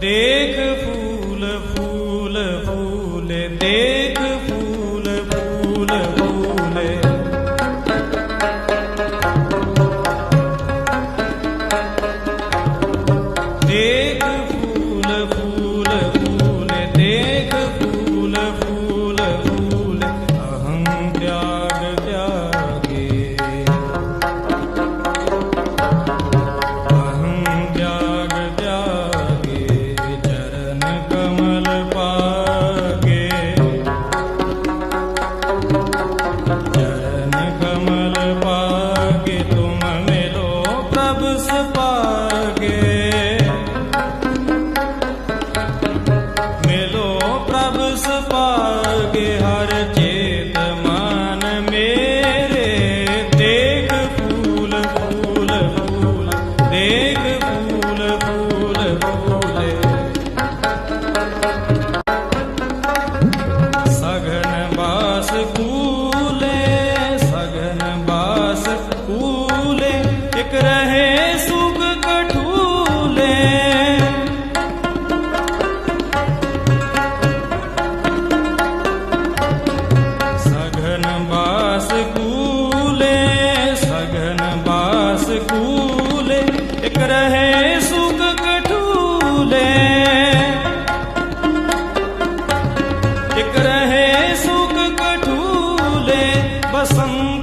देख फूल फूल फूल देख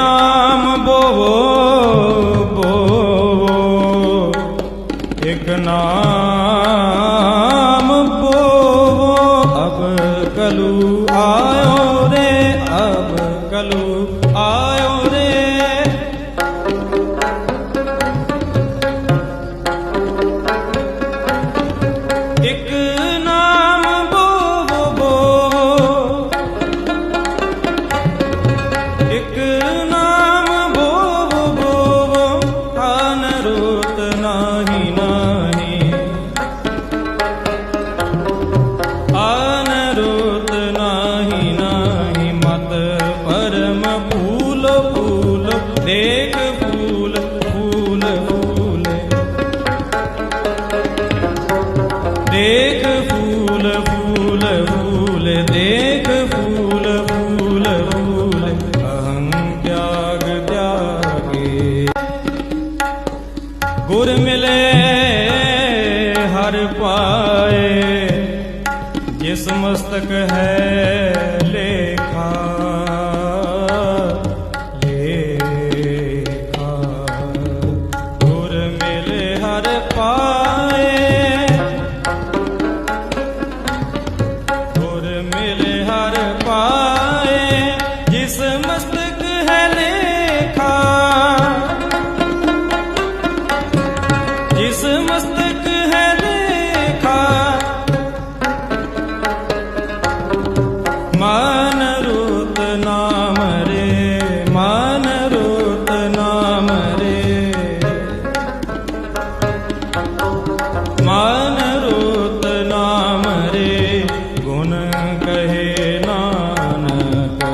ਨਾਮ ਬੋ ਬੋ। ਇੱਕ ਨਾਮ ਮਸਤਕ ਹੈ ਲੇਖਾ ਲੇਖਾ ਗੁਰ ਮਿਲੇ ਹਰ ਪਾਏ ਗੁਰ ਮਿਲੇ ਹਰ ਪਾਏ ਜਿਸ ਮਸਤਕ ਹੈ ਲੇਖਾ ਜਿਸ ਮਸਤਕ ਹੈ ਮਨ ਰੂਤ ਨਾਮ ਰੇ, ਗੁਣ ਕਹੇ ਨਾਨਕ।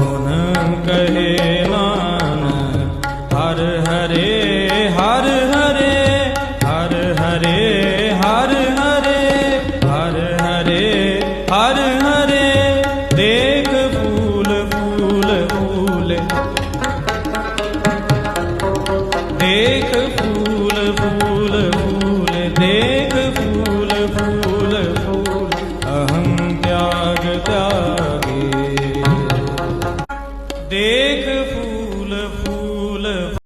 ਗੁਣ ਕਹੇ ਨਾਨਕ, ਹਰ ਹਰੇ ਹਰ ਹਰੇ ਹਰ ਹਰੇ ਹਰ ਹਰੇ ਹਰ ਹਰੇ ਹਰ ਹਰੇ। ਦੇਖ ਫੂਲ ਫੂਲ ਫੂਲ। ಏಕ